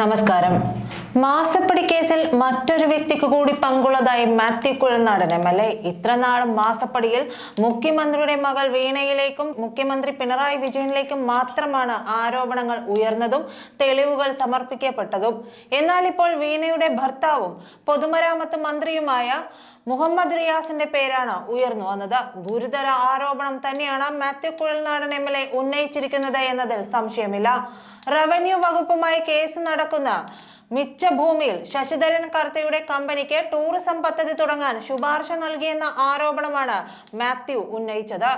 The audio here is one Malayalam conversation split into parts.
നമസ്കാരം. മാസപ്പടി കേസിൽ മറ്റൊരു വ്യക്തിക്ക് കൂടി പങ്കുള്ളതായി Mathew Kuzhalnadan M L A. ഇത്രനാളും മാസപ്പടിയിൽ മുഖ്യമന്ത്രിയുടെ മകൾ വീണയിലേക്കും മുഖ്യമന്ത്രി പിണറായി വിജയനിലേക്കും മാത്രമാണ് ആരോപണങ്ങൾ ഉയർന്നതും തെളിവുകൾ സമർപ്പിക്കപ്പെട്ടതും. എന്നാൽ ഇപ്പോൾ വീണയുടെ ഭർത്താവും പൊതുമരാമത്ത് മന്ത്രിയുമായ മുഹമ്മദ് റിയാസിന്റെ പേരാണ് ഉയർന്നു വന്നത്. ഗുരുതര ആരോപണം തന്നെയാണ് Mathew Kuzhalnadan M L A ഉന്നയിച്ചിരിക്കുന്നത് എന്നതിൽ സംശയമില്ല. റവന്യൂ വകുപ്പുമായി കേസ് നടക്കുന്ന മിച്ച ഭൂമിയിൽ ശശിധരൻ കർത്തയുടെ കമ്പനിക്ക് ടൂറിസം പദ്ധതി തുടങ്ങാൻ ശുപാർശ നൽകിയെന്ന ആരോപണമാണ് മാത്യു ഉന്നയിച്ചത്.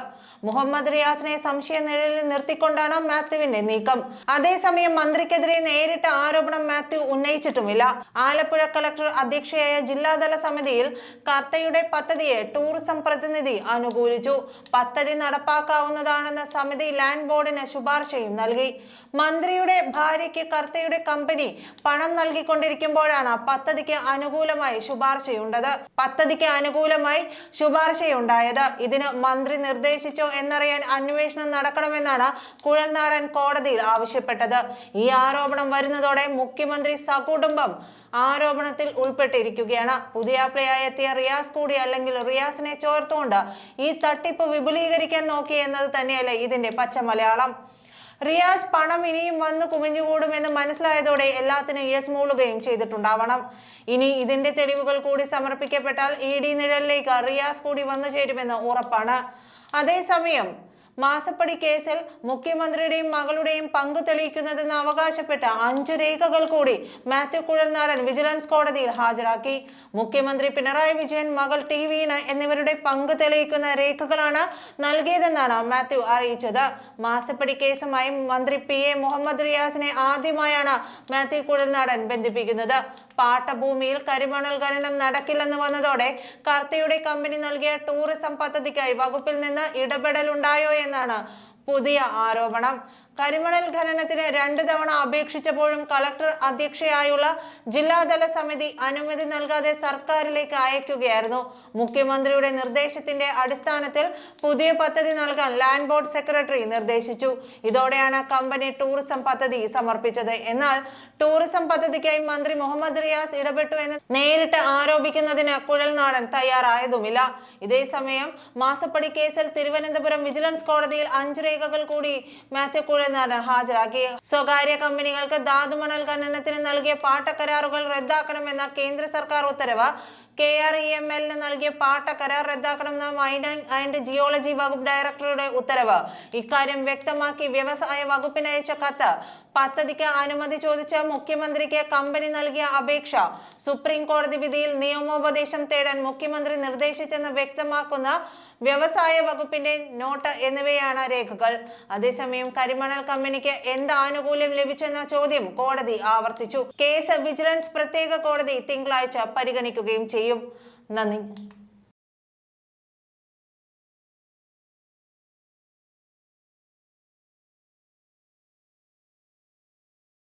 മുഹമ്മദ് റിയാസിനെ സംശയ നിഴലിൽ നിർത്തിക്കൊണ്ടാണ് മാത്യുവിന്റെ നീക്കം. അതേസമയം മന്ത്രിക്കെതിരെ നേരിട്ട് ആരോപണം മാത്യു ഉന്നയിച്ചിട്ടുമില്ല. ആലപ്പുഴ കളക്ടർ അധ്യക്ഷയായ ജില്ലാതല സമിതിയിൽ കർത്തയുടെ പദ്ധതിയെ ടൂറിസം പ്രതിനിധി അനുകൂലിച്ചു. പദ്ധതി നടപ്പാക്കാവുന്നതാണെന്ന് സമിതി ലാൻഡ് ബോർഡിന് ശുപാർശയും നൽകി. മന്ത്രിയുടെ ഭാര്യയ്ക്ക് കർത്തയുടെ കമ്പനി പണം നൽകിക്കൊണ്ടിരിക്കുമ്പോഴാണ് പദ്ധതിക്ക് അനുകൂലമായി ശുപാർശയുണ്ടത്. പദ്ധതിക്ക് അനുകൂലമായി ശുപാർശയുണ്ടായത്. ഇതിന് മന്ത്രി നിർദ്ദേശിച്ചോ എന്നറിയാൻ അന്വേഷണം നടക്കണമെന്നാണ് കുഴൽനാടൻ കോടതിയിൽ ആവശ്യപ്പെട്ടത്. ഈ ആരോപണം വരുന്നതോടെ മുഖ്യമന്ത്രി സകുടുംബം ആരോപണത്തിൽ ഉൾപ്പെട്ടിരിക്കുകയാണ്. പുതിയ പുതിയാപ്ലയായി എത്തിയ റിയാസ് കൂടി അല്ലെങ്കിൽ റിയാസിനെ ചോർത്തുകൊണ്ട് ഈ തട്ടിപ്പ് വിപുലീകരിക്കാൻ നോക്കി എന്നത് തന്നെയല്ലേ ഇതിന്റെ പച്ച മലയാളം. റിയാസ് പണം ഇനിയും വന്ന് കുമിഞ്ഞുകൂടുമെന്ന് മനസ്സിലായതോടെ എല്ലാത്തിനും യെസ് മൂളുകയും ചെയ്തിട്ടുണ്ടാവണം. ഇനി ഇതിന്റെ തെളിവുകൾ കൂടി സമർപ്പിക്കപ്പെട്ടാൽ ഇ ഡി നിഴലിലേക്ക് റിയാസ് കൂടി വന്നു ചേരുമെന്ന് ഉറപ്പാണ്. അതേസമയം മാസപ്പടി കേസിൽ മുഖ്യമന്ത്രിയുടെയും മകളുടെയും പങ്ക് തെളിയിക്കുന്നതെന്ന് അവകാശപ്പെട്ട അഞ്ചു രേഖകൾ കൂടി മാത്യു കുഴൽനാടൻ വിജിലൻസ് കോടതിയിൽ ഹാജരാക്കി. മുഖ്യമന്ത്രി പിണറായി വിജയൻ മകൾ ടി വീണ എന്നിവരുടെ പങ്ക് തെളിയിക്കുന്ന രേഖകളാണ് നൽകിയതെന്നാണ് മാത്യു അറിയിച്ചത്. മാസപ്പടി കേസുമായി മന്ത്രി പി എ മുഹമ്മദ് റിയാസിനെ ആദ്യമായാണ് മാത്യു കുഴൽനാടൻ ബന്ധിപ്പിക്കുന്നത്. പാട്ടഭൂമിയിൽ കരിമണൽ ഖനനം നടക്കില്ലെന്ന് വന്നതോടെ കർത്തയുടെ കമ്പനി നൽകിയ ടൂറിസം പദ്ധതിക്കായി വകുപ്പിൽ നിന്ന് ഇടപെടലുണ്ടായോ എന്നാണ് പുതിയ ആരോപണം. കരിമണൽ ഖനനത്തിന് രണ്ട് തവണ അപേക്ഷിച്ചപ്പോഴും കളക്ടർ അധ്യക്ഷയായുള്ള ജില്ലാതല സമിതി അനുമതി നൽകാതെ സർക്കാരിലേക്ക് അയക്കുകയായിരുന്നു. മുഖ്യമന്ത്രിയുടെ നിർദ്ദേശത്തിന്റെ അടിസ്ഥാനത്തിൽ പുതിയ പദ്ധതി നൽകാൻ ലാൻഡ് ബോർഡ് സെക്രട്ടറി നിർദ്ദേശിച്ചു. ഇതോടെയാണ് കമ്പനി ടൂറിസം പദ്ധതി സമർപ്പിച്ചത്. എന്നാൽ ടൂറിസം പദ്ധതിക്കായി മന്ത്രി മുഹമ്മദ് റിയാസ് ഇടപെട്ടു എന്ന് നേരിട്ട് ആരോപിക്കുന്നതിന് കുഴൽനാടൻ തയ്യാറായതുമില്ല. ഇതേസമയം മാസപ്പടി കേസിൽ തിരുവനന്തപുരം വിജിലൻസ് കോടതിയിൽ അഞ്ചു രേഖകൾ കൂടി മാത്യു കുഴൽനാടൻ ഹാജരാക്കി. സ്വകാര്യ കമ്പനികൾക്ക് ധാതുമണൽ ഖനനത്തിന് നൽകിയ പാട്ടക്കരാറുകൾ റദ്ദാക്കണമെന്ന കേന്ദ്ര സർക്കാർ ഉത്തരവ്. കെ ആർ ഇ എം എല്ലിന് നൽകിയ പാട്ട കരാർ റദ്ദാക്കണമെന്ന മൈനിങ് ആൻഡ് ജിയോളജി വകുപ്പ് ഡയറക്ടറുടെ ഉത്തരവ്. ഇക്കാര്യം വ്യക്തമാക്കി വ്യവസായ വകുപ്പിന് അയച്ച കത്ത്. പദ്ധതിക്ക് അനുമതി ചോദിച്ച മുഖ്യമന്ത്രിക്ക് കമ്പനി നൽകിയ അപേക്ഷ. സുപ്രീം കോടതി വിധിയിൽ നിയമോപദേശം തേടാൻ മുഖ്യമന്ത്രി നിർദ്ദേശിച്ചെന്ന് വ്യക്തമാക്കുന്ന വ്യവസായ വകുപ്പിന്റെ നോട്ട് എന്നിവയാണ് രേഖകൾ. അതേസമയം കരിമണൽ കമ്പനിക്ക് എന്ത് ആനുകൂല്യം ലഭിച്ചെന്ന ചോദ്യം കോടതി ആവർത്തിച്ചു. കേസ് വിജിലൻസ് പ്രത്യേക കോടതി തിങ്കളാഴ്ച പരിഗണിക്കുകയും recebo na,